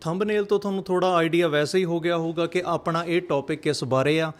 Thumbnail ਤੋਂ ਤੁਹਾਨੂੰ ਥੋੜਾ ਆਈਡੀਆ ਵੈਸੇ ਹੀ ਹੋ ਗਿਆ ਹੋਊਗਾ ਕਿ ਆਪਣਾ ਇਹ ਟੌਪਿਕ ਕਿਸ ਬਾਰੇ ਆ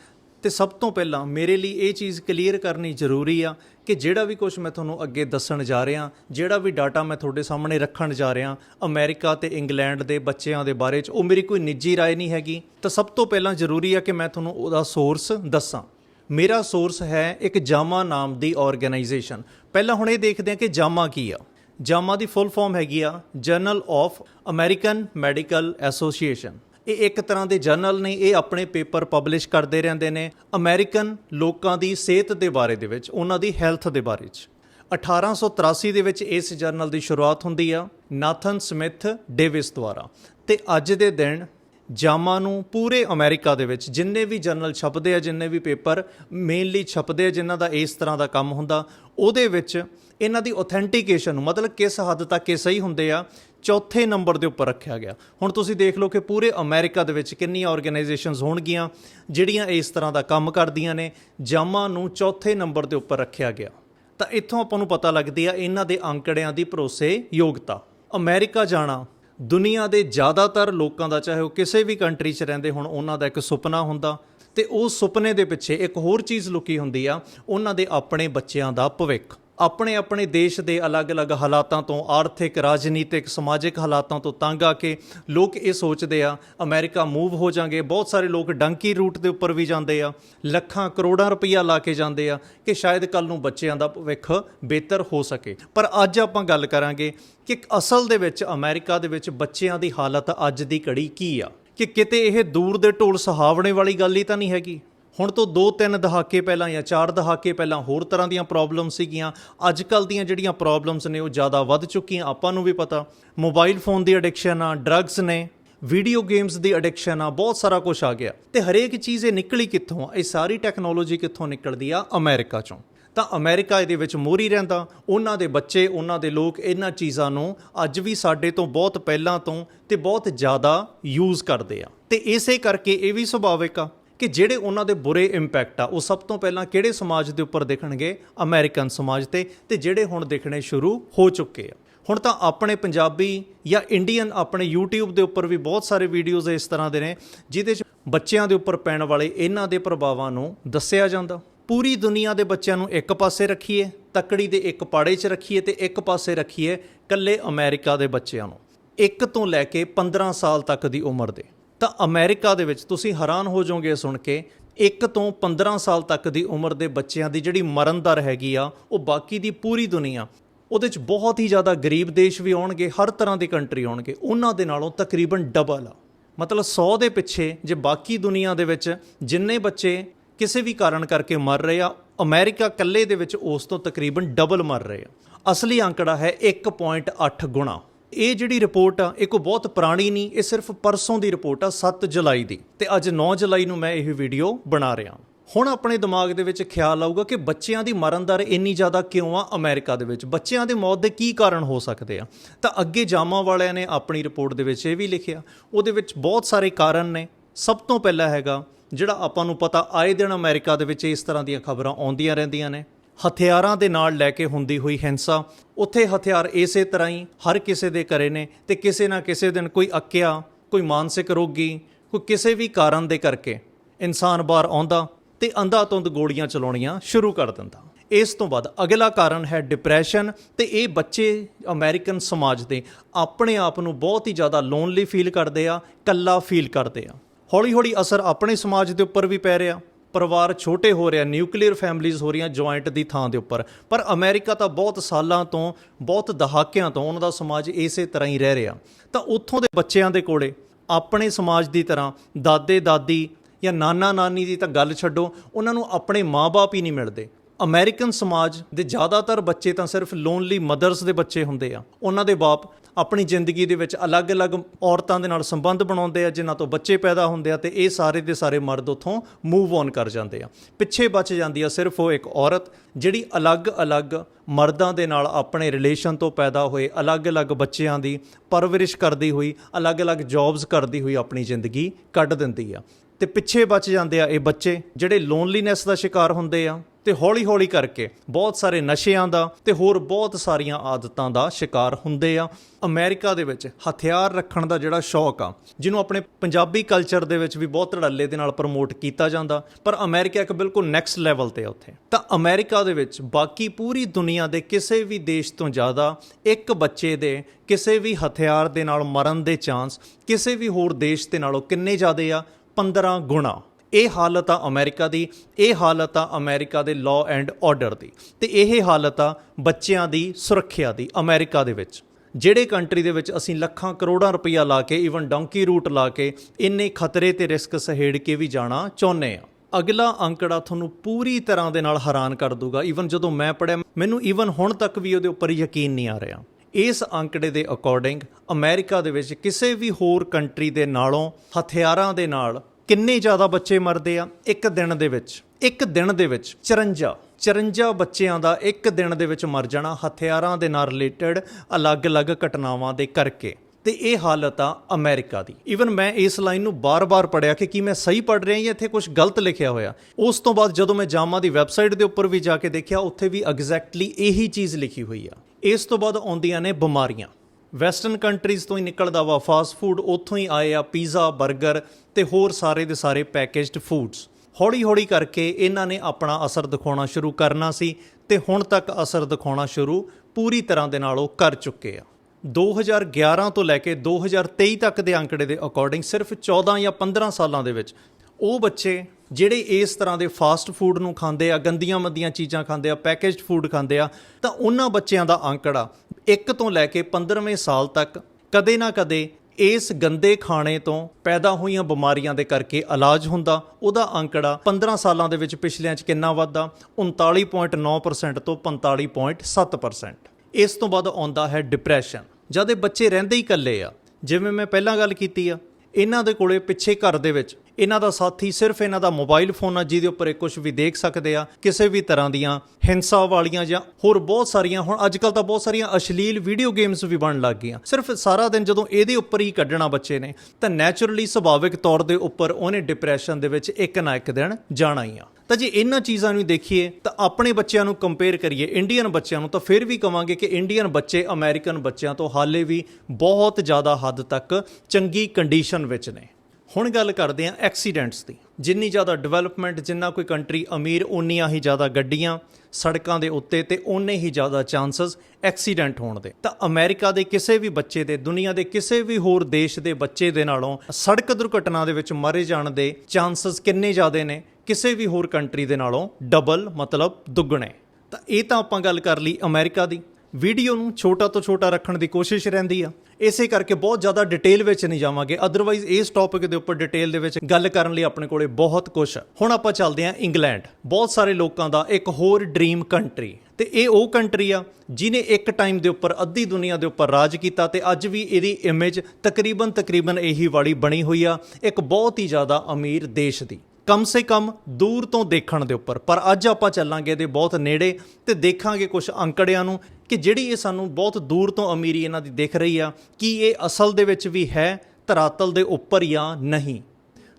ਤੇ ਸਭ ਤੋਂ ਪਹਿਲਾਂ ਮੇਰੇ ਲਈ ਇਹ ਚੀਜ਼ ਕਲੀਅਰ ਕਰਨੀ ਜ਼ਰੂਰੀ ਆ ਕਿ ਜਿਹੜਾ ਵੀ ਕੁਝ ਮੈਂ ਤੁਹਾਨੂੰ ਅੱਗੇ ਦੱਸਣ ਜਾ ਰਿਹਾ ਜਿਹੜਾ ਵੀ ਡਾਟਾ ਮੈਂ ਤੁਹਾਡੇ ਸਾਹਮਣੇ ਰੱਖਣ ਜਾ ਰਿਹਾ ਅਮਰੀਕਾ ਤੇ ਇੰਗਲੈਂਡ ਦੇ ਬੱਚਿਆਂ ਦੇ ਬਾਰੇ 'ਚ ਉਹ ਮੇਰੀ ਕੋਈ ਨਿੱਜੀ رائے ਨਹੀਂ ਹੈਗੀ ਤਾਂ ਸਭ ਤੋਂ ਪਹਿਲਾਂ ਜ਼ਰੂਰੀ ਆ ਕਿ ਮੈਂ ਤੁਹਾਨੂੰ ਉਹਦਾ ਸੋਰਸ ਦੱਸਾਂ ਮੇਰਾ ਸੋਰਸ ਹੈ ਇੱਕ ਜਾਮਾ ਨਾਮ ਦੀ ਆਰਗੇਨਾਈਜੇਸ਼ਨ ਪਹਿਲਾਂ ਹੁਣ ਇਹ ਦੇਖਦੇ ਹਾਂ ਕਿ ਜਾਮਾ ਕੀ ਆ ਜਾਮਾ ਦੀ ਫੁੱਲ ਫਾਰਮ ਹੈਗੀ ਆ journal of American medical association ਇਹ ਇੱਕ ਤਰ੍ਹਾਂ ਦੇ ਜਰਨਲ ਨੇ, ਇਹ ਆਪਣੇ ਪੇਪਰ ਪਬਲਿਸ਼ ਕਰਦੇ ਰਹਿੰਦੇ ਨੇ ਅਮਰੀਕਨ ਲੋਕਾਂ ਦੀ ਸਿਹਤ ਦੇ ਬਾਰੇ ਦੇ ਵਿੱਚ, ਉਹਨਾਂ ਦੀ ਹੈਲਥ ਦੇ ਬਾਰੇ 'ਚ। 1883 ਦੇ ਵਿੱਚ ਇਸ ਜਰਨਲ ਦੀ ਸ਼ੁਰੂਆਤ ਹੁੰਦੀ ਆ ਨਾਥਨ ਸਮਿਥ ਡੇਵਿਸ ਦੁਆਰਾ। ਤੇ ਅੱਜ ਦੇ ਦਿਨ ਜਾਮਾ ਨੂੰ ਪੂਰੇ ਅਮਰੀਕਾ ਦੇ ਵਿੱਚ ਜਿੰਨੇ ਵੀ ਜਰਨਲ ਛਪਦੇ ਆ, ਜਿੰਨੇ ਵੀ ਪੇਪਰ ਮੇਨਲੀ ਛਪਦੇ ਆ, ਜਿਨ੍ਹਾਂ ਦਾ ਇਸ ਤਰ੍ਹਾਂ ਦਾ ਕੰਮ ਹੁੰਦਾ, ਉਹਦੇ ਵਿੱਚ ਇਹਨਾਂ ਦੀ ਆਥੈਂਟੀਕੇਸ਼ਨ ਨੂੰ ਮਤਲਬ ਕਿਸ ਹੱਦ ਤੱਕ ਇਹ ਸਹੀ ਹੁੰਦੇ ਆ, ਚੌਥੇ ਨੰਬਰ ਦੇ ਉੱਪਰ ਰੱਖਿਆ ਗਿਆ। ਹੁਣ ਤੁਸੀਂ ਦੇਖ ਲਓ ਕਿ ਪੂਰੇ ਅਮਰੀਕਾ ਦੇ ਵਿੱਚ ਕਿੰਨੀਆਂ ਆਰਗੇਨਾਈਜੇਸ਼ਨਸ ਹੋਣਗੀਆਂ, ਜਿਹੜੀਆਂ ਇਸ ਤਰ੍ਹਾਂ ਦਾ ਕੰਮ ਕਰਦੀਆਂ ਨੇ, ਜਾਮਾ ਨੂੰ ਚੌਥੇ ਨੰਬਰ ਦੇ ਉੱਪਰ ਰੱਖਿਆ ਗਿਆ। ਤਾਂ ਇੱਥੋਂ ਆਪਾਂ ਨੂੰ ਪਤਾ ਲੱਗਦੀ ਆ, ਇਹਨਾਂ ਦੇ ਅੰਕੜਿਆਂ ਦੀ ਭਰੋਸੇ ਯੋਗਤਾ ਅਮਰੀਕਾ ਜਾਣਾ ਦੁਨੀਆ ਦੇ ਜ਼ਿਆਦਾਤਰ ਲੋਕਾਂ ਦਾ, ਚਾਹੇ ਉਹ ਕਿਸੇ ਵੀ ਕੰਟਰੀ 'ਚ ਰਹਿੰਦੇ ਹੁਣ, ਉਹਨਾਂ ਦਾ ਇੱਕ ਸੁਪਨਾ ਹੁੰਦਾ ਤੇ ਉਹ ਸੁਪਨੇ ਦੇ ਪਿੱਛੇ ਇੱਕ ਹੋਰ ਚੀਜ਼ ਲੁਕੀ ਹੁੰਦੀ ਆ, ਉਹਨਾਂ ਦੇ ਆਪਣੇ ਬੱਚਿਆਂ ਦਾ ਭਵਿੱਖ। ਆਪਣੇ ਆਪਣੇ ਦੇਸ਼ ਦੇ ਅਲੱਗ-ਅਲੱਗ ਹਾਲਾਤਾਂ ਤੋਂ, ਆਰਥਿਕ, ਰਾਜਨੀਤਿਕ, ਸਮਾਜਿਕ ਹਾਲਾਤਾਂ ਤੋਂ ਤੰਗ ਆ ਕੇ ਲੋਕ ਇਹ ਸੋਚਦੇ ਆ, ਅਮਰੀਕਾ ਮੂਵ ਹੋ ਜਾਣਗੇ। ਬਹੁਤ ਸਾਰੇ ਲੋਕ ਡੰਕੀ ਰੂਟ ਦੇ ਉੱਪਰ ਵੀ ਜਾਂਦੇ ਆ, ਲੱਖਾਂ, ਕਰੋੜਾਂ ਰੁਪਈਆ ਲਾ ਕੇ ਜਾਂਦੇ ਆ ਕਿ ਸ਼ਾਇਦ ਕੱਲ ਨੂੰ ਬੱਚਿਆਂ ਦਾ ਭਵਿੱਖ ਬਿਹਤਰ ਹੋ ਸਕੇ। ਪਰ ਅੱਜ ਆਪਾਂ ਗੱਲ ਕਰਾਂਗੇ ਕਿ ਅਸਲ ਦੇ ਵਿੱਚ ਅਮਰੀਕਾ ਦੇ ਵਿੱਚ ਬੱਚਿਆਂ ਦੀ ਹਾਲਤ ਅੱਜ ਦੀ ਘੜੀ ਕੀ ਆ? ਕਿ ਕਿਤੇ ਇਹ ਦੂਰ ਦੇ ਢੋਲ ਸਹਾਵਣੇ ਵਾਲੀ ਗੱਲ ਹੀ ਤਾਂ ਨਹੀਂ ਹੈਗੀ। ਹੁਣ ਤੋਂ 2-3 ਦਹਾਕੇ ਪਹਿਲਾਂ ਜਾਂ 4 ਦਹਾਕੇ ਪਹਿਲਾਂ ਹੋਰ ਤਰ੍ਹਾਂ ਦੀਆਂ ਪ੍ਰੋਬਲਮ ਸੀਗੀਆਂ। ਅੱਜ ਕੱਲ ਦੀਆਂ ਜਿਹੜੀਆਂ ਪ੍ਰੋਬਲਮਸ ਨੇ, ਉਹ ਜ਼ਿਆਦਾ ਵੱਧ ਚੁੱਕੀਆਂ। ਆਪਾਂ ਨੂੰ ਵੀ ਪਤਾ ਮੋਬਾਈਲ ਫੋਨ ਦੀ ਐਡਿਕਸ਼ਨ ਆ ਡਰੱਗਸ ਨੇ ਵੀਡੀਓ ਗੇਮਸ ਦੀ ਐਡਿਕਸ਼ਨ ਆ, ਬਹੁਤ ਸਾਰਾ ਕੁਝ ਆ ਗਿਆ। ਤੇ ਹਰੇਕ ਚੀਜ਼ ਇਹ ਨਿਕਲੀ ਕਿੱਥੋਂ ਆ? ਇਹ ਸਾਰੀ ਟੈਕਨੋਲੋਜੀ ਕਿੱਥੋਂ ਨਿਕਲਦੀ ਆ? ਅਮਰੀਕਾ ਚੋਂ। ਤਾਂ ਅਮਰੀਕਾ ਇਹਦੇ ਵਿੱਚ ਮੋਰੀ ਰਹਿੰਦਾ। ਉਹਨਾਂ ਦੇ ਬੱਚੇ, ਉਹਨਾਂ ਦੇ ਲੋਕ ਇਹਨਾਂ ਚੀਜ਼ਾਂ ਨੂੰ ਅੱਜ ਵੀ ਸਾਡੇ ਤੋਂ ਬਹੁਤ ਪਹਿਲਾਂ ਤੋਂ ਤੇ ਬਹੁਤ ਜ਼ਿਆਦਾ ਯੂਜ਼ ਕਰਦੇ ਆ। ਤੇ ਇਸੇ ਕਰਕੇ ਇਹ ਵੀ ਸੁਭਾਵਿਕ ਆ। ਕਿ ਜਿਹੜੇ ਉਹਨਾਂ ਦੇ ਬੁਰੇ ਇੰਪੈਕਟ ਆ, ਉਹ ਸਭ ਤੋਂ ਪਹਿਲਾਂ ਕਿਹੜੇ ਸਮਾਜ ਦੇ ਉੱਪਰ ਦੇਖਣਗੇ? ਅਮਰੀਕਨ ਸਮਾਜ ਤੇ ਤੇ ਜਿਹੜੇ ਹੁਣ ਦੇਖਣੇ ਸ਼ੁਰੂ ਹੋ ਚੁੱਕੇ ਆ। ਹੁਣ ਤਾਂ ਆਪਣੇ ਪੰਜਾਬੀ ਜਾਂ ਇੰਡੀਅਨ ਆਪਣੇ YouTube ਦੇ ਉੱਪਰ ਵੀ ਬਹੁਤ ਸਾਰੇ ਵੀਡੀਓਜ਼ ਇਸ ਤਰ੍ਹਾਂ ਦੇ ਨੇ, ਜਿਹਦੇ 'ਚ ਬੱਚਿਆਂ ਦੇ ਉੱਪਰ ਪੈਣ ਵਾਲੇ ਇਹਨਾਂ ਦੇ ਪ੍ਰਭਾਵਾਂ ਨੂੰ ਦੱਸਿਆ ਜਾਂਦਾ। ਪੂਰੀ ਦੁਨੀਆ ਦੇ ਬੱਚਿਆਂ ਨੂੰ ਇੱਕ ਪਾਸੇ ਰੱਖੀਏ, ਤੱਕੜੀ ਦੇ ਇੱਕ ਪਾੜੇ 'ਚ ਰੱਖੀਏ ਤੇ ਇੱਕ ਪਾਸੇ ਰੱਖੀਏ ਕੱਲੇ ਅਮਰੀਕਾ ਦੇ ਬੱਚਿਆਂ ਨੂੰ। ਇੱਕ ਤੋਂ ਲੈ ਕੇ 15 ਸਾਲ ਤੱਕ ਦੀ ਉਮਰ ਦੇ। ਤਾਂ ਅਮਰੀਕਾ ਦੇ ਵਿੱਚ ਤੁਸੀਂ ਹੈਰਾਨ ਹੋ ਜਾਓਗੇ ਸੁਣ ਕੇ। ਇੱਕ ਤੋਂ 15 ਸਾਲ ਤੱਕ ਦੀ ਉਮਰ ਦੇ ਬੱਚਿਆਂ ਦੀ ਜਿਹੜੀ ਮਰਨ ਦਰ ਹੈਗੀ ਆ, ਉਹ ਬਾਕੀ ਦੀ ਪੂਰੀ ਦੁਨੀਆ। ਉਹਦੇ 'ਚ ਬਹੁਤ ਹੀ ਜ਼ਿਆਦਾ ਗਰੀਬ ਦੇਸ਼ ਵੀ ਆਉਣਗੇ, ਹਰ ਤਰ੍ਹਾਂ ਦੇ ਕੰਟਰੀ ਆਉਣਗੇ। ਉਹਨਾਂ ਦੇ ਨਾਲੋਂ ਤਕਰੀਬਨ ਡਬਲ ਆ। ਮਤਲਬ 100 ਦੇ ਪਿੱਛੇ ਜੇ ਬਾਕੀ ਦੁਨੀਆ ਦੇ ਵਿੱਚ ਜਿੰਨੇ ਬੱਚੇ ਕਿਸੇ ਵੀ ਕਾਰਨ ਕਰਕੇ ਮਰ ਰਹੇ ਆ, ਅਮਰੀਕਾ ਇਕੱਲੇ ਦੇ ਵਿੱਚ ਉਸ ਤੋਂ ਤਕਰੀਬਨ ਡਬਲ ਮਰ ਰਹੇ ਆ। ਅਸਲੀ ਅੰਕੜਾ ਹੈ 1.8 ਗੁਣਾ। ਇਹ ਜਿਹੜੀ ਰਿਪੋਰਟ ਆ, ਇਹ ਕੋਈ ਬਹੁਤ ਪੁਰਾਣੀ ਨਹੀਂ, ਇਹ ਸਿਰਫ ਪਰਸੋਂ ਦੀ ਰਿਪੋਰਟ ਆ 7 ਜੁਲਾਈ ਦੀ। ਤੇ ਅੱਜ 9 ਜੁਲਾਈ ਨੂੰ ਮੈਂ ਇਹ ਵੀਡੀਓ ਬਣਾ ਰਿਹਾ ਹੁਣ ਆਪਣੇ ਦਿਮਾਗ ਦੇ ਵਿੱਚ ਖਿਆਲ ਆਊਗਾ ਕਿ ਬੱਚਿਆਂ ਦੀ ਮਰਨ ਦਰ ਇੰਨੀ ਜ਼ਿਆਦਾ ਕਿਉਂ ਆ ਅਮਰੀਕਾ ਦੇ ਵਿੱਚ? ਬੱਚਿਆਂ ਦੇ ਮੌਤ ਦੇ ਕੀ ਕਾਰਨ ਹੋ ਸਕਦੇ ਆ? ਤਾਂ ਅੱਗੇ ਜਾਮਾ ਵਾਲਿਆਂ ਨੇ ਆਪਣੀ ਰਿਪੋਰਟ ਦੇ ਵਿੱਚ ਇਹ ਵੀ ਲਿਖਿਆ। ਉਹਦੇ ਵਿੱਚ ਬਹੁਤ ਸਾਰੇ ਕਾਰਨ ਨੇ। ਸਭ ਤੋਂ ਪਹਿਲਾ ਹੈਗਾ, ਜਿਹੜਾ ਆਪਾਂ ਨੂੰ ਪਤਾ, ਆਏ ਦਿਨ ਅਮਰੀਕਾ ਦੇ ਵਿੱਚ ਇਸ ਤਰ੍ਹਾਂ ਦੀਆਂ ਖਬਰਾਂ ਆਉਂਦੀਆਂ ਰਹਿੰਦੀਆਂ ਨੇ। ਹਥਿਆਰਾਂ ਦੇ ਨਾਲ ਲੈ ਕੇ ਹੁੰਦੀ ਹੋਈ ਹਿੰਸਾ। ਉੱਥੇ ਹਥਿਆਰ ਇਸੇ ਤਰ੍ਹਾਂ ਹੀ ਹਰ ਕਿਸੇ ਦੇ ਘਰੇ ਨੇ ਤੇ ਕਿਸੇ ਨਾ ਕਿਸੇ ਦਿਨ ਕੋਈ ਅੱਕਿਆ, ਕੋਈ ਮਾਨਸਿਕ ਰੋਗੀ, ਕੋਈ ਕਿਸੇ ਵੀ ਕਾਰਨ ਦੇ ਕਰਕੇ ਇਨਸਾਨ ਬਾਹਰ ਆਉਂਦਾ ਤੇ ਅੰਧਾਧੁੰਦ ਗੋਲੀਆਂ ਚਲਾਉਣੀਆਂ ਸ਼ੁਰੂ ਕਰ ਦਿੰਦਾ। ਇਸ ਤੋਂ ਬਾਅਦ ਅਗਲਾ ਕਾਰਨ ਹੈ ਡਿਪਰੈਸ਼ਨ ਤੇ ਇਹ ਬੱਚੇ ਅਮਰੀਕਨ ਸਮਾਜ ਦੇ ਆਪਣੇ ਆਪ ਨੂੰ ਬਹੁਤ ਹੀ ਜ਼ਿਆਦਾ ਲੋਨਲੀ ਫੀਲ ਕਰਦੇ ਆ, ਕੱਲਾ ਫੀਲ ਕਰਦੇ ਆ। ਹੌਲੀ ਹੌਲੀ ਅਸਰ ਆਪਣੇ ਸਮਾਜ ਦੇ ਉੱਪਰ ਵੀ ਪੈ ਰਿਹਾ। ਪਰਿਵਾਰ ਛੋਟੇ ਹੋ ਰਹੇ ਆ ਨਿਊਕਲੀਅਰ ਫੈਮਲੀਆਂ ਹੋ ਰਹੀਆਂ ਜੁਆਇੰਟ ਦੀ ਥਾਂ ਦੇ ਉੱਪਰ। ਪਰ ਅਮਰੀਕਾ ਤਾਂ ਬਹੁਤ ਸਾਲਾਂ ਤੋਂ, ਬਹੁਤ ਦਹਾਕਿਆਂ ਤੋਂ ਉਹਨਾਂ ਦਾ ਸਮਾਜ ਇਸੇ ਤਰ੍ਹਾਂ ਹੀ ਰਹਿ ਰਿਹਾ। ਤਾਂ ਉੱਥੋਂ ਦੇ ਬੱਚਿਆਂ ਦੇ ਕੋਲੇ, ਆਪਣੇ ਸਮਾਜ ਦੀ ਤਰ੍ਹਾਂ, ਦਾਦੇ, ਦਾਦੀ ਜਾਂ ਨਾਨਾ, ਨਾਨੀ ਦੀ ਤਾਂ ਗੱਲ ਛੱਡੋ, ਉਹਨਾਂ ਨੂੰ ਆਪਣੇ ਮਾਪੇ ਹੀ ਨਹੀਂ ਮਿਲਦੇ। ਅਮਰੀਕਨ ਸਮਾਜ ਦੇ ਜ਼ਿਆਦਾਤਰ ਬੱਚੇ ਤਾਂ ਸਿਰਫ ਲੋਨਲੀ ਮਦਰਸ ਦੇ ਬੱਚੇ ਹੁੰਦੇ ਆ। ਉਹਨਾਂ ਦੇ ਬਾਪ ਆਪਣੀ ਜ਼ਿੰਦਗੀ ਦੇ ਵਿੱਚ ਅਲੱਗ-ਅਲੱਗ ਔਰਤਾਂ ਦੇ ਨਾਲ ਸੰਬੰਧ ਬਣਾਉਂਦੇ ਆ, ਜਿਨ੍ਹਾਂ ਤੋਂ ਬੱਚੇ ਪੈਦਾ ਹੁੰਦੇ ਆ ਤੇ ਇਹ ਸਾਰੇ ਦੇ ਸਾਰੇ ਮਰਦ ਉੱਥੋਂ ਮੂਵ ਔਨ ਕਰ ਜਾਂਦੇ ਆ। ਪਿੱਛੇ ਬਚ ਜਾਂਦੀ ਆ ਸਿਰਫ ਉਹ ਇੱਕ ਔਰਤ, ਜਿਹੜੀ ਅਲੱਗ-ਅਲੱਗ ਮਰਦਾਂ ਦੇ ਨਾਲ ਆਪਣੇ ਰਿਲੇਸ਼ਨ ਤੋਂ ਪੈਦਾ ਹੋਏ, ਅਲੱਗ-ਅਲੱਗ ਬੱਚਿਆਂ ਦੀ ਪਰਵਰਿਸ਼ ਕਰਦੀ ਹੋਈ, ਅਲੱਗ-ਅਲੱਗ ਜੌਬਸ ਕਰਦੀ ਹੋਈ ਆਪਣੀ ਜ਼ਿੰਦਗੀ ਕੱਢ ਦਿੰਦੀ ਆ। ਤੇ ਪਿੱਛੇ ਬਚ ਜਾਂਦੇ ਆ ਇਹ ਬੱਚੇ, ਜਿਹੜੇ ਲੋਨਲੀਨੈਸ ਦਾ ਸ਼ਿਕਾਰ ਹੁੰਦੇ ਆ। ਤੇ ਹੌਲੀ-ਹੌਲੀ ਕਰਕੇ ਬਹੁਤ ਸਾਰੇ ਨਸ਼ਿਆਂ ਦਾ ਤੇ ਹੋਰ ਬਹੁਤ ਸਾਰੀਆਂ ਆਦਤਾਂ ਦਾ ਸ਼ਿਕਾਰ ਹੁੰਦੇ ਆ। ਅਮਰੀਕਾ ਦੇ ਵਿੱਚ ਹਥਿਆਰ ਰੱਖਣ ਦਾ ਜਿਹੜਾ ਸ਼ੌਕ ਆ, ਜਿਹਨੂੰ ਆਪਣੇ ਪੰਜਾਬੀ ਕਲਚਰ ਦੇ ਵਿੱਚ ਵੀ ਬਹੁਤ ਧੜੱਲੇ ਦੇ ਨਾਲ ਪ੍ਰਮੋਟ ਕੀਤਾ ਜਾਂਦਾ, ਪਰ ਅਮਰੀਕਾ ਇੱਕ ਬਿਲਕੁਲ ਨੈਕਸਟ ਲੈਵਲ ਤੇ ਆ ਉੱਥੇ। ਤਾਂ ਅਮਰੀਕਾ ਦੇ ਵਿੱਚ ਬਾਕੀ ਪੂਰੀ ਦੁਨੀਆ ਦੇ ਕਿਸੇ ਵੀ ਦੇਸ਼ ਤੋਂ ਜ਼ਿਆਦਾ ਇੱਕ ਬੱਚੇ ਦੇ ਕਿਸੇ ਵੀ ਹਥਿਆਰ ਦੇ ਨਾਲ ਮਰਨ ਦੇ ਚਾਂਸ ਕਿਸੇ ਵੀ ਹੋਰ ਦੇਸ਼ ਦੇ ਨਾਲੋਂ ਕਿੰਨੇ ਜ਼ਿਆਦਾ ਆ? 15 ਗੁਣਾ। ਇਹ ਹਾਲਤ ਆ ਅਮਰੀਕਾ ਦੀ, ਇਹ ਹਾਲਤ ਆ ਅਮਰੀਕਾ ਦੇ ਲਾਅ ਐਂਡ ਆਰਡਰ ਦੀ ਤੇ ਇਹ ਹਾਲਤ ਆ ਬੱਚਿਆਂ ਦੀ ਸੁਰੱਖਿਆ ਦੀ ਅਮਰੀਕਾ ਦੇ ਵਿੱਚ। ਜਿਹੜੇ ਕੰਟਰੀ ਦੇ ਵਿੱਚ ਅਸੀਂ ਲੱਖਾਂ ਕਰੋੜਾਂ ਰੁਪਈਆ ਲਾ ਕੇ ਈਵਨ ਡੌਂਕੀ ਰੂਟ ਲਾ ਕੇ, ਇੰਨੇ ਖਤਰੇ ਤੇ ਰਿਸਕ ਸਹੇੜ ਕੇ ਵੀ ਜਾਣਾ ਚਾਹੁੰਦੇ ਆ। ਅਗਲਾ ਅੰਕੜਾ ਤੁਹਾਨੂੰ ਪੂਰੀ ਤਰ੍ਹਾਂ ਦੇ ਨਾਲ ਹੈਰਾਨ ਕਰ ਦੂਗਾ। ਈਵਨ ਜਦੋਂ ਮੈਂ ਪੜਿਆ ਮੈਨੂੰ ਈਵਨ ਹੁਣ ਤੱਕ ਵੀ ਉਹਦੇ ਉੱਪਰ ਯਕੀਨ ਨਹੀਂ ਆ ਰਿਹਾ। ਇਸ ਅੰਕੜੇ ਦੇ ਅਕੋਰਡਿੰਗ ਅਮਰੀਕਾ ਦੇ ਵਿੱਚ ਕਿਸੇ ਵੀ ਹੋਰ ਕੰਟਰੀ ਦੇ ਨਾਲੋਂ, ਹਥਿਆਰਾਂ ਦੇ ਨਾਲ ਕਿੰਨੇ ਜ਼ਿਆਦਾ ਬੱਚੇ ਮਰਦੇ ਆ? ਇੱਕ ਦਿਨ ਦੇ ਵਿੱਚ, ਇੱਕ ਦਿਨ ਦੇ ਵਿੱਚ 54 54 ਬੱਚਿਆਂ ਦਾ ਇੱਕ ਦਿਨ ਦੇ ਵਿੱਚ ਮਰ ਜਾਣਾ ਹਥਿਆਰਾਂ ਦੇ ਨਾਲ ਰਿਲੇਟਡ ਅਲੱਗ-ਅਲੱਗ ਘਟਨਾਵਾਂ ਦੇ ਕਰਕੇ। ਤੇ ਇਹ ਹਾਲਤ ਆ ਅਮਰੀਕਾ ਦੀ। ਈਵਨ ਮੈਂ ਇਸ ਲਾਈਨ ਨੂੰ ਬਾਰ-ਬਾਰ ਪੜਿਆ ਕਿ ਕੀ ਮੈਂ ਸਹੀ ਪੜ ਰਿਹਾ ਜਾਂ ਇੱਥੇ ਕੁਝ ਗਲਤ ਲਿਖਿਆ ਹੋਇਆ। ਉਸ ਤੋਂ ਬਾਅਦ ਜਦੋਂ ਮੈਂ ਜਾਮਾ ਦੀ ਵੈਬਸਾਈਟ ਦੇ ਉੱਪਰ ਵੀ ਜਾ ਕੇ ਦੇਖਿਆ, ਉੱਥੇ ਵੀ ਐਗਜ਼ੈਕਟਲੀ ਇਹੀ ਚੀਜ਼ ਲਿਖੀ ਹੋਈ ਆ। ਇਸ ਤੋਂ ਬਾਅਦ ਆਉਂਦੀਆਂ ਨੇ ਬਿਮਾਰੀਆਂ। ਵੈਸਟਰਨ ਕੰਟਰੀਜ਼ ਤੋਂ ਹੀ ਨਿਕਲਦਾ ਵਾ ਫਾਸਟ ਫੂਡ ਉੱਥੋਂ ਹੀ ਆਏ ਆ ਪੀਜ਼ਾ 버ਗਰ ਤੇ ਹੋਰ ਸਾਰੇ ਦੇ ਸਾਰੇ ਪੈਕੇਜਡ ਫੂਡਸ ਹੌਲੀ-ਹੌਲੀ ਕਰਕੇ ਇਹਨਾਂ ਨੇ ਆਪਣਾ ਅਸਰ ਦਿਖਾਉਣਾ ਸ਼ੁਰੂ ਕਰਨਾ ਸੀ ਤੇ ਹੁਣ ਤੱਕ ਅਸਰ ਦਿਖਾਉਣਾ ਸ਼ੁਰੂ ਪੂਰੀ ਤਰ੍ਹਾਂ ਦੇ ਨਾਲ ਉਹ ਕਰ ਚੁੱਕੇ ਆ। 2011 ਤੋਂ ਲੈ ਕੇ 2023 ਤੱਕ ਦੇ ਅੰਕੜੇ ਦੇ ਅਕੋਰਡਿੰਗ ਸਿਰਫ 14 ਜਾਂ 15 ਸਾਲਾਂ ਦੇ ਵਿੱਚ ਉਹ ਬੱਚੇ ਜਿਹੜੇ ਇਸ ਤਰ੍ਹਾਂ ਦੇ ਫਾਸਟ ਫੂਡ ਨੂੰ ਖਾਂਦੇ ਆ, ਗੰਦੀਆਂ ਮੰਦੀਆਂ ਚੀਜ਼ਾਂ ਖਾਂਦੇ ਆ ਪੈਕੇਜਡ ਫੂਡ ਖਾਂਦੇ ਆ, ਤਾਂ ਉਹਨਾਂ ਬੱਚਿਆਂ ਦਾ ਅੰਕੜਾ 1 ਤੋਂ ਲੈ ਕੇ 15ਵੇਂ ਸਾਲ ਤੱਕ ਕਦੇ ਨਾ ਕਦੇ ਇਸ ਗੰਦੇ ਖਾਣੇ ਤੋਂ ਪੈਦਾ ਹੋਈਆਂ ਬਿਮਾਰੀਆਂ ਦੇ ਕਰਕੇ ਇਲਾਜ ਹੁੰਦਾ। ਉਹਦਾ ਅੰਕੜਾ 15 ਸਾਲਾਂ ਦੇ ਵਿੱਚ ਪਿਛਲਿਆਂ 'ਚ ਕਿੰਨਾ ਵੱਧਦਾ? 39.9% ਤੋਂ 45.7% ਇਸ ਤੋਂ ਬਾਅਦ ਆਉਂਦਾ ਹੈ ਡਿਪਰੈਸ਼ਨ ਜਦ ਇਹ ਬੱਚੇ ਰਹਿੰਦੇ ਹੀ ਇਕੱਲੇ ਆ, ਜਿਵੇਂ ਮੈਂ ਪਹਿਲਾਂ ਗੱਲ ਕੀਤੀ ਆ, ਇਹਨਾਂ ਦੇ ਕੋਲੇ ਪਿੱਛੇ ਘਰ ਦੇ ਵਿੱਚ ਇਹਨਾਂ ਦਾ ਸਾਥੀ ਸਿਰਫ ਇਹਨਾਂ ਦਾ ਮੋਬਾਈਲ ਫੋਨ ਆ, ਜਿਹਦੇ ਉੱਪਰ ਇਹ ਕੁਝ ਵੀ ਦੇਖ ਸਕਦੇ ਆ, ਕਿਸੇ ਵੀ ਤਰ੍ਹਾਂ ਦੀਆਂ ਹਿੰਸਾ ਵਾਲੀਆਂ ਜਾਂ ਹੋਰ ਬਹੁਤ ਸਾਰੀਆਂ, ਹੁਣ ਅੱਜ ਕੱਲ ਤਾਂ ਬਹੁਤ ਸਾਰੀਆਂ ਅਸ਼ਲੀਲ ਵੀਡੀਓ ਗੇਮਸ ਵੀ ਬਣਨ ਲੱਗ ਗਈਆਂ। ਸਿਰਫ ਸਾਰਾ ਦਿਨ ਜਦੋਂ ਇਹਦੇ ਉੱਪਰ ਹੀ ਕੱਢਣਾ ਬੱਚੇ ਨੇ, ਤਾਂ ਨੈਚੁਰਲੀ ਸੁਭਾਵਿਕ ਤੌਰ ਦੇ ਉੱਪਰ ਉਹਨੇ ਡਿਪਰੈਸ਼ਨ ਦੇ ਵਿੱਚ ਇੱਕ ਨਾ ਇੱਕ ਦਿਨ ਜਾਣਾ ਹੀ ਆ। ਤਾਂ ਜੇ ਇਹਨਾਂ ਚੀਜ਼ਾਂ ਨੂੰ ਦੇਖੀਏ, ਤਾਂ ਆਪਣੇ ਬੱਚਿਆਂ ਨੂੰ ਕੰਪੇਅਰ ਕਰੀਏ ਇੰਡੀਅਨ ਬੱਚਿਆਂ ਨੂੰ, ਤਾਂ ਫਿਰ ਵੀ ਕਵਾਂਗੇ ਕਿ ਇੰਡੀਅਨ ਬੱਚੇ ਅਮਰੀਕਨ ਬੱਚਿਆਂ ਤੋਂ ਹਾਲੇ ਵੀ ਬਹੁਤ ਜ਼ਿਆਦਾ ਹੱਦ ਤੱਕ ਚੰਗੀ ਕੰਡੀਸ਼ਨ ਵਿੱਚ ਨੇ। ਹੁਣ ਗੱਲ ਕਰਦੇ ਹਾਂ ਐਕਸੀਡੈਂਟਸ ਦੀ। ਜਿੰਨੀ ਜ਼ਿਆਦਾ ਡਿਵੈਲਪਮੈਂਟ ਜਿੰਨਾ ਕੋਈ ਕੰਟਰੀ ਅਮੀਰ ਉਨੀਆਂ ਹੀ ਜ਼ਿਆਦਾ ਗੱਡੀਆਂ ਸੜਕਾਂ ਦੇ ਉੱਤੇ ਤੇ ਓਨੇ ਹੀ ਜ਼ਿਆਦਾ ਚਾਂਸਸ ਐਕਸੀਡੈਂਟ ਹੋਣ ਦੇ। ਤਾਂ ਅਮਰੀਕਾ ਦੇ ਕਿਸੇ ਵੀ ਬੱਚੇ ਦੇ, ਦੁਨੀਆ ਦੇ ਕਿਸੇ ਵੀ ਹੋਰ ਦੇਸ਼ ਦੇ ਬੱਚੇ ਦੇ ਨਾਲੋਂ ਸੜਕ ਦੁਰਘਟਨਾ ਦੇ ਵਿੱਚ ਮਾਰੇ ਜਾਣ ਦੇ ਚਾਂਸਸ ਕਿੰਨੇ ਜ਼ਿਆਦਾ ਨੇ? ਕਿਸੇ ਵੀ ਹੋਰ ਕੰਟਰੀ ਦੇ ਨਾਲੋਂ ਡਬਲ ਮਤਲਬ ਦੁੱਗਣੇ। ਤਾਂ ਇਹ ਤਾਂ ਆਪਾਂ ਗੱਲ ਕਰ ਲਈ ਅਮਰੀਕਾ ਦੀ। ਵੀਡੀਓ ਨੂੰ ਛੋਟਾ ਤੋਂ ਛੋਟਾ ਰੱਖਣ ਦੀ ਕੋਸ਼ਿਸ਼ ਰਹਿੰਦੀ ਆ। ਇਸੇ ਕਰਕੇ ਬਹੁਤ ਜ਼ਿਆਦਾ ਡਿਟੇਲ ਵਿੱਚ ਨਹੀਂ ਜਾਵਾਂਗੇ। ਅਦਰਵਾਈਜ਼ ਇਸ ਟੌਪਿਕ ਦੇ ਉੱਪਰ ਡਿਟੇਲ ਦੇ ਵਿੱਚ ਗੱਲ ਕਰਨ ਲਈ ਆਪਣੇ ਕੋਲੇ ਬਹੁਤ ਕੁਝ ਆ। ਹੁਣ ਆਪਾਂ ਚੱਲਦੇ ਹਾਂ ਇੰਗਲੈਂਡ ਬਹੁਤ ਸਾਰੇ ਲੋਕਾਂ ਦਾ ਇੱਕ ਹੋਰ ਡ੍ਰੀਮ ਕੰਟਰੀ ਤੇ ਇਹ ਉਹ ਕੰਟਰੀ ਆ ਜਿਨੇ ਇੱਕ ਟਾਈਮ ਦੇ ਉੱਪਰ ਅੱਧੀ ਦੁਨੀਆ ਦੇ ਉੱਪਰ ਰਾਜ ਕੀਤਾ ਤੇ ਅੱਜ ਵੀ ਇਹਦੀ ਇਮੇਜ ਤਕਰੀਬਨ ਤਕਰੀਬਨ ਇਹੀ ਵਾਲੀ ਬਣੀ ਹੋਈ ਆ, ਇੱਕ ਬਹੁਤ ਹੀ ਜ਼ਿਆਦਾ ਅਮੀਰ ਦੇਸ਼ ਦੀ। ਕਮ ਸੇ ਕਮ ਦੂਰ ਤੋਂ ਦੇਖਣ ਦੇ ਉੱਪਰ। ਪਰ ਅੱਜ ਆਪਾਂ ਚੱਲਾਂਗੇ ਇਹਦੇ ਬਹੁਤ ਨੇੜੇ ਤੇ ਦੇਖਾਂਗੇ ਕੁਝ ਅੰਕੜਿਆਂ ਨੂੰ ਕਿ ਜਿਹੜੀ ਇਹ ਸਾਨੂੰ ਬਹੁਤ ਦੂਰ ਤੋਂ ਅਮੀਰੀ ਇਹਨਾਂ ਦੀ ਦਿਖ ਰਹੀ ਆ, ਕਿ ਇਹ ਅਸਲ ਦੇ ਵਿੱਚ ਵੀ ਹੈ, ਧਰਾਤਲ ਦੇ ਉੱਪਰ ਜਾਂ ਨਹੀਂ?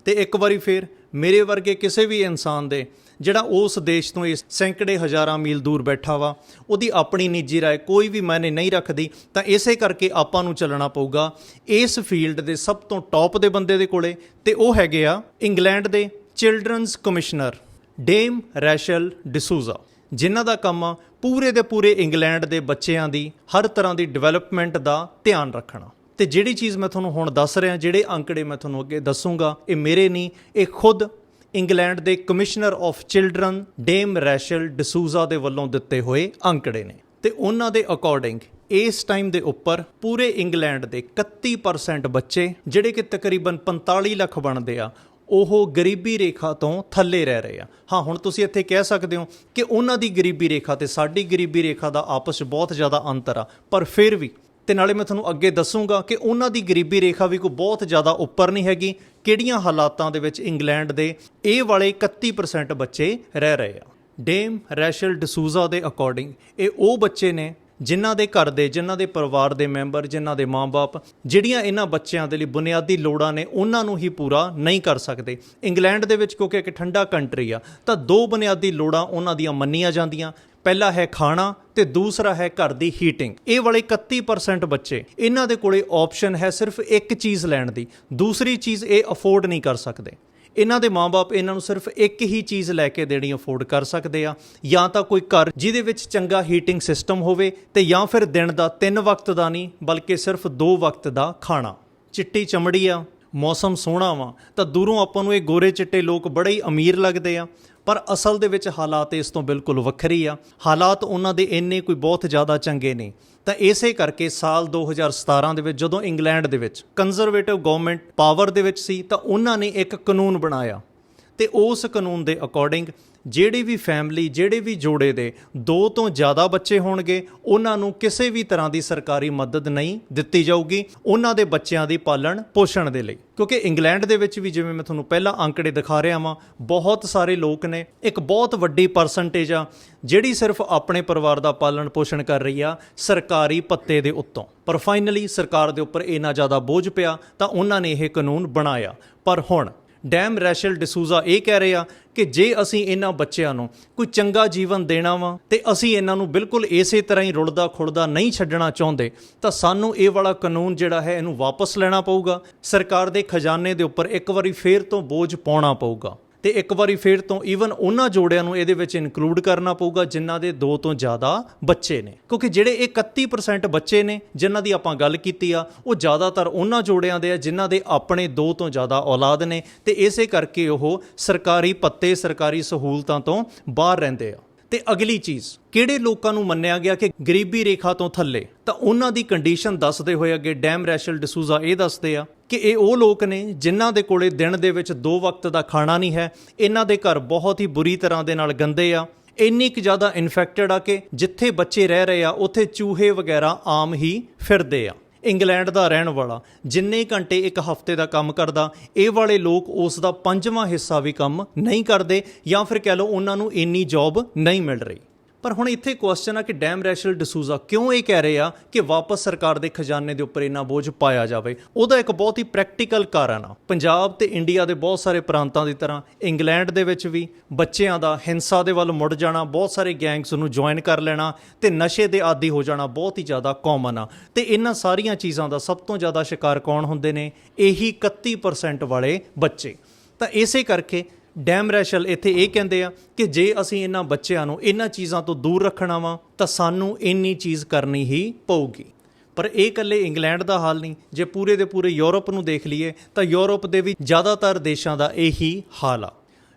ਤੇ ਇੱਕ ਵਾਰੀ ਫੇਰ ਮੇਰੇ ਵਰਗੇ ਕਿਸੇ ਵੀ ਇਨਸਾਨ ਦੇ, ਜਿਹੜਾ ਉਸ ਦੇਸ਼ ਤੋਂ ਇਸ ਸੈਂਕੜੇ ਹਜ਼ਾਰਾਂ ਮੀਲ ਦੂਰ ਬੈਠਾ ਵਾ, ਉਹਦੀ ਆਪਣੀ ਨਿੱਜੀ ਰਾਏ ਕੋਈ ਵੀ ਮਾਇਨੇ ਨਹੀਂ ਰੱਖਦੀ, ਤਾਂ ਇਸੇ ਕਰਕੇ ਆਪਾਂ ਨੂੰ ਚੱਲਣਾ ਪਊਗਾ ਇਸ ਫੀਲਡ ਦੇ ਸਭ ਤੋਂ ਟੌਪ ਦੇ ਬੰਦੇ ਦੇ ਕੋਲੇ, ਤੇ ਉਹ ਹੈਗੇ ਆ ਇੰਗਲੈਂਡ ਦੇ children's commissioner, Dame Rachel de Souza, ਜਿਨ੍ਹਾਂ ਦਾ ਕੰਮ ਆ ਪੂਰੇ ਦੇ ਪੂਰੇ ਇੰਗਲੈਂਡ ਦੇ ਬੱਚਿਆਂ ਦੀ, ਹਰ ਤਰ੍ਹਾਂ ਦੀ ਡਿਵੈਲਪਮੈਂਟ ਦਾ ਧਿਆਨ ਰੱਖਣਾ। ਤੇ ਜਿਹੜੀ ਚੀਜ਼ ਮੈਂ ਤੁਹਾਨੂੰ ਹੁਣ ਦੱਸ ਰਿਹਾ, ਜਿਹੜੇ ਅੰਕੜੇ ਮੈਂ ਤੁਹਾਨੂੰ ਅੱਗੇ ਦੱਸੂਗਾ, ਇਹ ਮੇਰੇ ਨਹੀਂ, ਇਹ ਖੁਦ ਇੰਗਲੈਂਡ ਦੇ commissioner of children Dame Rachel de Souza ਦੇ ਵੱਲੋਂ ਦਿੱਤੇ ਹੋਏ ਅੰਕੜੇ ਨੇ। ਤੇ ਉਹਨਾਂ ਦੇ ਅਕੋਰਡਿੰਗ ਇਸ ਟਾਈਮ ਦੇ ਉੱਪਰ ਪੂਰੇ ਇੰਗਲੈਂਡ ਦੇ 31% ਬੱਚੇ, ਜਿਹੜੇ ਕਿ ਤਕਰੀਬਨ 45 ਲੱਖ ਬਣਦੇ ਆ ਉਹ ਗਰੀਬੀ ਰੇਖਾ ਤੋਂ ਥੱਲੇ ਰਹਿ ਰਹੇ ਆ। ਹਾਂ, ਹੁਣ ਤੁਸੀਂ ਇੱਥੇ ਕਹਿ ਸਕਦੇ ਹੋ ਕਿ ਉਹਨਾਂ ਦੀ ਗਰੀਬੀ ਰੇਖਾ ਤੇ ਸਾਡੀ ਗਰੀਬੀ ਰੇਖਾ ਦਾ ਆਪਸ 'ਚ ਬਹੁਤ ਜ਼ਿਆਦਾ ਅੰਤਰ ਆ। ਪਰ ਫਿਰ ਵੀ, ਤੇ ਨਾਲੇ ਮੈਂ ਤੁਹਾਨੂੰ ਅੱਗੇ ਦੱਸੂਗਾ ਕਿ ਉਹਨਾਂ ਦੀ ਗਰੀਬੀ ਰੇਖਾ ਵੀ ਕੋਈ ਬਹੁਤ ਜ਼ਿਆਦਾ ਉੱਪਰ ਨਹੀਂ ਹੈਗੀ। ਕਿਹੜੀਆਂ ਹਾਲਾਤਾਂ ਦੇ ਵਿੱਚ ਇੰਗਲੈਂਡ ਦੇ ਇਹ ਵਾਲੇ 31% ਬੱਚੇ ਰਹਿ ਰਹੇ ਆ। ਡੇਮ ਰੈਸ਼ਲ ਡਿਸੂਜ਼ਾ ਦੇ ਅਕੋਰਡਿੰਗ ਇਹ ਉਹ ਬੱਚੇ ਨੇ ਜਿਨ੍ਹਾਂ ਦੇ ਘਰ ਦੇ, ਜਿਨ੍ਹਾਂ ਦੇ ਪਰਿਵਾਰ ਦੇ ਮੈਂਬਰ, ਜਿਨ੍ਹਾਂ ਦੇ ਮਾਪੇ ਜਿਹੜੀਆਂ ਇਹਨਾਂ ਬੱਚਿਆਂ ਦੇ ਲਈ ਬੁਨਿਆਦੀ ਲੋੜਾਂ ਨੇ, ਉਹਨਾਂ ਨੂੰ ਹੀ ਪੂਰਾ ਨਹੀਂ ਕਰ ਸਕਦੇ। ਇੰਗਲੈਂਡ ਦੇ ਵਿੱਚ ਕਿਉਂਕਿ ਇੱਕ ਠੰਡਾ ਕੰਟਰੀ ਆ, ਤਾਂ ਦੋ ਬੁਨਿਆਦੀ ਲੋੜਾਂ ਉਹਨਾਂ ਦੀਆਂ ਮੰਨੀਆਂ ਜਾਂਦੀਆਂ। ਪਹਿਲਾ ਹੈ ਖਾਣਾ ਤੇ ਦੂਸਰਾ ਹੈ ਘਰ ਦੀ ਹੀਟਿੰਗ ਇਹ ਵਾਲੇ 31% ਬੱਚੇ, ਇਹਨਾਂ ਦੇ ਕੋਲੇ ਆਪਸ਼ਨ ਹੈ ਸਿਰਫ ਇੱਕ ਚੀਜ਼ ਲੈਣ ਦੀ। ਦੂਸਰੀ ਚੀਜ਼ ਇਹ ਅਫੋਰਡ ਨਹੀਂ ਕਰ ਸਕਦੇ। ਇਹਨਾਂ ਦੇ ਮਾਪੇ ਇਹਨਾਂ ਨੂੰ ਸਿਰਫ ਇੱਕ ਹੀ ਚੀਜ਼ ਲੈ ਕੇ ਦੇਣੀ ਅਫੋਰਡ ਕਰ ਸਕਦੇ ਆ। ਜਾਂ ਤਾਂ ਕੋਈ ਘਰ ਜਿਹਦੇ ਵਿੱਚ ਚੰਗਾ ਹੀਟਿੰਗ ਸਿਸਟਮ ਹੋਵੇ ਤੇ ਜਾਂ ਫਿਰ ਦਿਨ ਦਾ ਤਿੰਨ ਵਕਤ ਦਾ ਨਹੀਂ, ਬਲਕਿ ਸਿਰਫ ਦੋ ਵਕਤ ਦਾ ਖਾਣਾ। ਚਿੱਟੀ ਚਮੜੀ ਆ, ਮੌਸਮ ਸੋਹਣਾ ਵਾ, ਤਾਂ ਦੂਰੋਂ ਆਪਾਂ ਨੂੰ ਇਹ ਗੋਰੇ ਚਿੱਟੇ ਲੋਕ ਬੜੇ ਹੀ ਅਮੀਰ ਲੱਗਦੇ ਆ। ਪਰ ਅਸਲ ਦੇ ਵਿੱਚ ਹਾਲਾਤ ਇਸ ਤੋਂ ਬਿਲਕੁਲ ਵੱਖਰੀ ਆ। ਹਾਲਾਤ ਉਹਨਾਂ ਦੇ ਇੰਨੇ ਕੋਈ ਬਹੁਤ ਜ਼ਿਆਦਾ ਚੰਗੇ ਨਹੀਂ ਤਾਂ ਇਸੇ ਕਰਕੇ ਸਾਲ 2017 ਦੇ ਵਿੱਚ ਜਦੋਂ ਇੰਗਲੈਂਡ ਦੇ ਵਿੱਚ ਕੰਜ਼ਰਵੇਟਿਵ ਗਵਰਨਮੈਂਟ ਪਾਵਰ ਦੇ ਵਿੱਚ ਸੀ ਤਾਂ ਉਹਨਾਂ ਨੇ ਇੱਕ ਕਾਨੂੰਨ ਬਣਾਇਆ। ਤੇ ਉਸ ਕਾਨੂੰਨ ਦੇ ਅਕੋਰਡਿੰਗ ਜਿਹੜੀ ਵੀ ਫੈਮਿਲੀ, ਜਿਹੜੇ ਵੀ ਜੋੜੇ ਦੇ ਦੋ ਤੋਂ ਜ਼ਿਆਦਾ ਬੱਚੇ ਹੋਣਗੇ, ਉਹਨਾਂ ਨੂੰ ਕਿਸੇ ਵੀ ਤਰ੍ਹਾਂ ਦੀ ਸਰਕਾਰੀ ਮਦਦ ਨਹੀਂ ਦਿੱਤੀ ਜਾਊਗੀ ਉਹਨਾਂ ਦੇ ਬੱਚਿਆਂ ਦੀ ਪਾਲਣ ਪੋਸ਼ਣ ਦੇ ਲਈ। ਕਿਉਂਕਿ ਇੰਗਲੈਂਡ ਦੇ ਵਿੱਚ ਵੀ ਜਿਵੇਂ ਮੈਂ ਤੁਹਾਨੂੰ ਪਹਿਲਾਂ ਅੰਕੜੇ ਦਿਖਾ ਰਿਹਾ ਵਾਂ, ਬਹੁਤ ਸਾਰੇ ਲੋਕ ਨੇ, ਇੱਕ ਬਹੁਤ ਵੱਡੀ ਪਰਸੈਂਟੇਜ ਆ, ਜਿਹੜੀ ਸਿਰਫ ਆਪਣੇ ਪਰਿਵਾਰ ਦਾ ਪਾਲਣ ਪੋਸ਼ਣ ਕਰ ਰਹੀ ਆ, ਸਰਕਾਰੀ ਪੱਤੇ ਦੇ ਉੱਤੋਂ। ਪਰ ਫਾਈਨਲੀ ਸਰਕਾਰ ਦੇ ਉੱਪਰ ਇੰਨਾ ਜ਼ਿਆਦਾ ਬੋਝ ਪਿਆ ਤਾਂ ਉਹਨਾਂ ਨੇ ਇਹ ਕਾਨੂੰਨ ਬਣਾਇਆ। ਪਰ ਹੁਣ ਡੈਮ ਰੈਸ਼ਲ ਡਿਸੂਜ਼ਾ ਇਹ ਕਹਿ ਰਹੇ ਆ ਕਿ ਜੇ ਅਸੀਂ ਇਹਨਾਂ ਬੱਚਿਆਂ ਨੂੰ ਕੋਈ ਚੰਗਾ ਜੀਵਨ ਦੇਣਾ ਵਾ ਤੇ ਅਸੀਂ ਇਹਨਾਂ ਨੂੰ ਬਿਲਕੁਲ ਇਸੇ ਤਰ੍ਹਾਂ ਹੀ ਰੁਲਦਾ ਖੁੜਦਾ ਨਹੀਂ ਛੱਡਣਾ ਚਾਹੁੰਦੇ, ਤਾਂ ਸਾਨੂੰ ਇਹ ਵਾਲਾ ਕਾਨੂੰਨ ਜਿਹੜਾ ਹੈ ਇਹਨੂੰ ਵਾਪਸ ਲੈਣਾ ਪਊਗਾ, ਸਰਕਾਰ ਦੇ ਖਜ਼ਾਨੇ ਦੇ ਉੱਪਰ ਇੱਕ ਵਾਰੀ ਫੇਰ ਤੋਂ ਬੋਝ ਪਾਉਣਾ ਪਊਗਾ। ਤੇ ਇੱਕ ਵਾਰੀ ਫੇਰ ਤੋਂ ਈਵਨ ਉਹਨਾਂ ਜੋੜਿਆਂ ਨੂੰ ਇਹਦੇ ਵਿੱਚ ਇਨਕਲੂਡ ਕਰਨਾ ਪਊਗਾ, ਜਿਨ੍ਹਾਂ ਦੇ ਦੋ ਤੋਂ ਜ਼ਿਆਦਾ ਬੱਚੇ ਨੇ। ਕਿਉਂਕਿ ਜਿਹੜੇ ਇਹ 31% ਬੱਚੇ ਨੇ, ਜਿਨ੍ਹਾਂ ਦੀ ਆਪਾਂ ਗੱਲ ਕੀਤੀ ਆ, ਉਹ ਜ਼ਿਆਦਾਤਰ ਉਹਨਾਂ ਜੋੜਿਆਂ ਦੇ ਆ, ਜਿਨ੍ਹਾਂ ਦੇ ਆਪਣੇ ਦੋ ਤੋਂ ਜ਼ਿਆਦਾ ਔਲਾਦ ਨੇ। ਤੇ ਇਸੇ ਕਰਕੇ ਉਹ ਸਰਕਾਰੀ ਪੱਤੇ, ਸਰਕਾਰੀ ਸਹੂਲਤਾਂ ਤੋਂ ਬਾਹਰ ਰਹਿੰਦੇ ਆ। ਤੇ ਅਗਲੀ ਚੀਜ਼, ਕਿਹੜੇ ਲੋਕਾਂ ਨੂੰ ਮੰਨਿਆ ਗਿਆ ਕਿ ਗਰੀਬੀ ਰੇਖਾ ਤੋਂ ਥੱਲੇ? ਤਾਂ ਉਹਨਾਂ ਦੀ ਕੰਡੀਸ਼ਨ ਦੱਸਦੇ ਹੋਏ ਅੱਗੇ ਡੈਮ ਰੈਸ਼ਲ ਡਿਸੂਜ਼ਾ ਇਹ ਦੱਸਦੇ ਆ ਕਿ ਇਹ ਉਹ ਲੋਕ ਨੇ ਜਿਨ੍ਹਾਂ ਦੇ ਕੋਲੇ ਦਿਨ ਦੇ ਵਿੱਚ ਦੋ ਵਕਤ ਦਾ ਖਾਣਾ ਨਹੀਂ ਹੈ, ਇਹਨਾਂ ਦੇ ਘਰ ਬਹੁਤ ਹੀ ਬੁਰੀ ਤਰ੍ਹਾਂ ਦੇ ਨਾਲ ਗੰਦੇ ਆ, ਇੰਨੀ ਕੁ ਜ਼ਿਆਦਾ ਇਨਫੈਕਟਡ ਆ ਕਿ ਜਿੱਥੇ ਬੱਚੇ ਰਹਿ ਰਹੇ ਆ, ਉੱਥੇ ਚੂਹੇ ਵਗੈਰਾ ਆਮ ਹੀ ਫਿਰਦੇ ਆ। ਇੰਗਲੈਂਡ ਦਾ ਰਹਿਣ ਵਾਲਾ, ਜਿੰਨੇ ਘੰਟੇ ਇੱਕ ਹਫ਼ਤੇ ਦਾ ਕੰਮ ਕਰਦਾ, ਇਹ ਵਾਲੇ ਲੋਕ ਉਸ ਦਾ ਪੰਜਵਾਂ ਹਿੱਸਾ ਵੀ ਕੰਮ ਨਹੀਂ ਕਰਦੇ ਜਾਂ ਫਿਰ ਕਹਿ ਲਓ ਉਹਨਾਂ ਨੂੰ ਇੰਨੀ ਜੌਬ ਨਹੀਂ ਮਿਲ ਰਹੀ। ਪਰ ਹੁਣ ਇੱਥੇ ਕੁਐਸਚਨ ਆ ਕਿ ਡੈਮ ਰੈਸ਼ਲ ਡਿਸੂਜ਼ਾ ਕਿਉਂ ਇਹ ਕਹਿ ਰਹੇ ਆ ਕਿ ਵਾਪਸ ਸਰਕਾਰ ਦੇ ਖਜ਼ਾਨੇ ਦੇ ਉੱਪਰ ਇੰਨਾ ਬੋਝ ਪਾਇਆ ਜਾਵੇ? ਉਹਦਾ ਇੱਕ ਬਹੁਤ ਹੀ ਪ੍ਰੈਕਟੀਕਲ ਕਾਰਨ ਆ। ਪੰਜਾਬ ਤੇ ਇੰਡੀਆ ਦੇ ਬਹੁਤ ਸਾਰੇ ਪ੍ਰਾਂਤਾਂ ਦੀ ਤਰ੍ਹਾਂ ਇੰਗਲੈਂਡ ਦੇ ਵਿੱਚ ਵੀ, ਬੱਚਿਆਂ ਦਾ ਹਿੰਸਾ ਦੇ ਵੱਲ ਮੁੜ ਜਾਣਾ, ਬਹੁਤ ਸਾਰੇ ਗੈਂਗਸ ਨੂੰ ਜੁਆਇਨ ਕਰ ਲੈਣਾ ਤੇ ਨਸ਼ੇ ਦੇ ਆਦੀ ਹੋ ਜਾਣਾ ਬਹੁਤ ਹੀ ਜ਼ਿਆਦਾ ਕਾਮਨ ਆ। ਤੇ ਇਹਨਾਂ ਸਾਰੀਆਂ ਚੀਜ਼ਾਂ ਦਾ ਸਭ ਤੋਂ ਜ਼ਿਆਦਾ ਸ਼ਿਕਾਰ ਕੌਣ ਹੁੰਦੇ ਨੇ? ਇਹੀ 31% ਵਾਲੇ ਬੱਚੇ। ਤਾਂ ਇਸੇ ਕਰਕੇ ਡੈਮ ਰੈਸ਼ਲ ਇੱਥੇ ਇਹ ਕਹਿੰਦੇ ਆ ਕਿ ਜੇ ਅਸੀਂ ਇਹਨਾਂ ਬੱਚਿਆਂ ਨੂੰ ਇਹਨਾਂ ਚੀਜ਼ਾਂ ਤੋਂ ਦੂਰ ਰੱਖਣਾ ਵਾ, ਤਾਂ ਸਾਨੂੰ ਇੰਨੀ ਚੀਜ਼ ਕਰਨੀ ਹੀ ਪਊਗੀ। ਪਰ ਇਹ ਇਕੱਲੇ ਇੰਗਲੈਂਡ ਦਾ ਹਾਲ ਨਹੀਂ। ਜੇ ਪੂਰੇ ਦੇ ਪੂਰੇ ਯੂਰਪ ਨੂੰ ਦੇਖ ਲਈਏ, ਤਾਂ ਯੂਰਪ ਦੇ ਵੀ ਜ਼ਿਆਦਾਤਰ ਦੇਸ਼ਾਂ ਦਾ ਇਹੀ ਹਾਲ ਆ।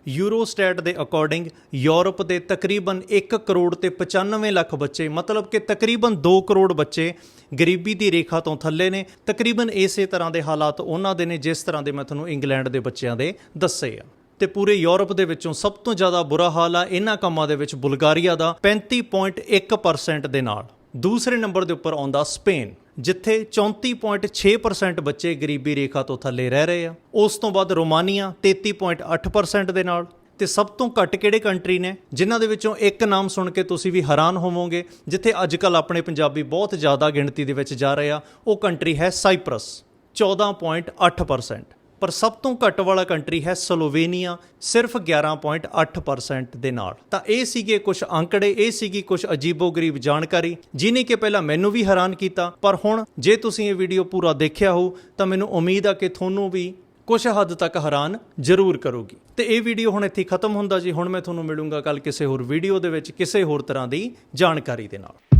ਯੂਰੋਸਟੈਟ ਦੇ ਅਕੋਰਡਿੰਗ ਯੂਰਪ ਦੇ ਤਕਰੀਬਨ 1 ਕਰੋੜ ਤੇ 95 ਲੱਖ ਬੱਚੇ, ਮਤਲਬ ਕਿ ਤਕਰੀਬਨ 2 ਕਰੋੜ ਬੱਚੇ ਗਰੀਬੀ ਦੀ ਰੇਖਾ ਤੋਂ ਥੱਲੇ ਨੇ। ਤਕਰੀਬਨ ਇਸੇ ਤਰ੍ਹਾਂ ਦੇ ਹਾਲਾਤ ਉਹਨਾਂ ਦੇ ਨੇ, ਜਿਸ ਤਰ੍ਹਾਂ ਦੇ ਮੈਂ ਤੁਹਾਨੂੰ ਇੰਗਲੈਂਡ ਦੇ ਬੱਚਿਆਂ ਦੇ ਦੱਸੇ ਆ। ਤੇ ਪੂਰੇ ਯੂਰਪ ਦੇ ਵਿੱਚੋਂ ਸਭ ਤੋਂ ਜ਼ਿਆਦਾ ਬੁਰਾ ਹਾਲ ਆ ਇਹਨਾਂ ਕੰਮਾਂ ਦੇ ਵਿੱਚ ਬੁਲਗਾਰੀਆ ਦਾ 35.1% ਦੇ ਨਾਲ। ਦੂਸਰੇ ਨੰਬਰ ਦੇ ਉੱਪਰ ਆਉਂਦਾ ਸਪੇਨ, ਜਿੱਥੇ 34.6% ਬੱਚੇ ਗਰੀਬੀ ਰੇਖਾ ਤੋਂ ਥੱਲੇ ਰਹਿ ਰਹੇ ਆ। ਉਸ ਤੋਂ ਬਾਅਦ ਰੋਮਾਨੀਆ 33.8% ਦੇ ਨਾਲ। ਤੇ ਸਭ ਤੋਂ ਘੱਟ ਕਿਹੜੇ ਕੰਟਰੀ ਨੇ? ਜਿਨ੍ਹਾਂ ਦੇ ਵਿੱਚੋਂ ਇੱਕ ਨਾਮ ਸੁਣ ਕੇ ਤੁਸੀਂ ਵੀ ਹੈਰਾਨ ਹੋਵੋਗੇ, ਜਿੱਥੇ ਅੱਜਕੱਲ ਆਪਣੇ ਪੰਜਾਬੀ ਬਹੁਤ ਜ਼ਿਆਦਾ ਗਿਣਤੀ ਦੇ ਵਿੱਚ ਜਾ ਰਹੇ ਆ। ਉਹ ਕੰਟਰੀ ਹੈ ਸਾਈਪਰਸ 14.8% ਪਰ ਸਭ ਤੋਂ ਘੱਟ ਵਾਲਾ ਕੰਟਰੀ ਹੈ ਸਲੋਵੇਨੀਆ, ਸਿਰਫ 11.8% ਦੇ ਨਾਲ। ਤਾਂ ਇਹ ਸੀਗੇ ਕੁਝ ਅੰਕੜੇ, ਇਹ ਸੀਗੀ ਕੁਝ ਅਜੀਬੋ-ਗਰੀਬ ਜਾਣਕਾਰੀ, ਜਿਨੇ ਕਿ ਪਹਿਲਾਂ ਮੈਨੂੰ ਵੀ ਹੈਰਾਨ ਕੀਤਾ। ਪਰ ਹੁਣ ਜੇ ਤੁਸੀਂ ਇਹ ਵੀਡੀਓ ਪੂਰਾ ਦੇਖਿਆ ਹੋ, ਤਾਂ ਮੈਨੂੰ ਉਮੀਦ ਆ ਕਿ ਤੁਹਾਨੂੰ ਵੀ ਕੁਝ ਹੱਦ ਤੱਕ ਹੈਰਾਨ ਜ਼ਰੂਰ ਕਰੂਗੀ। ਤੇ ਇਹ ਵੀਡੀਓ ਹੁਣ ਇੱਥੇ ਖਤਮ ਹੁੰਦਾ ਜੀ। ਹੁਣ ਮੈਂ ਤੁਹਾਨੂੰ ਮਿਲੂੰਗਾ ਕੱਲ ਕਿਸੇ ਹੋਰ ਵੀਡੀਓ ਦੇ ਵਿੱਚ ਕਿਸੇ ਹੋਰ ਤਰ੍ਹਾਂ ਦੀ ਜਾਣਕਾਰੀ ਦੇ ਨਾਲ।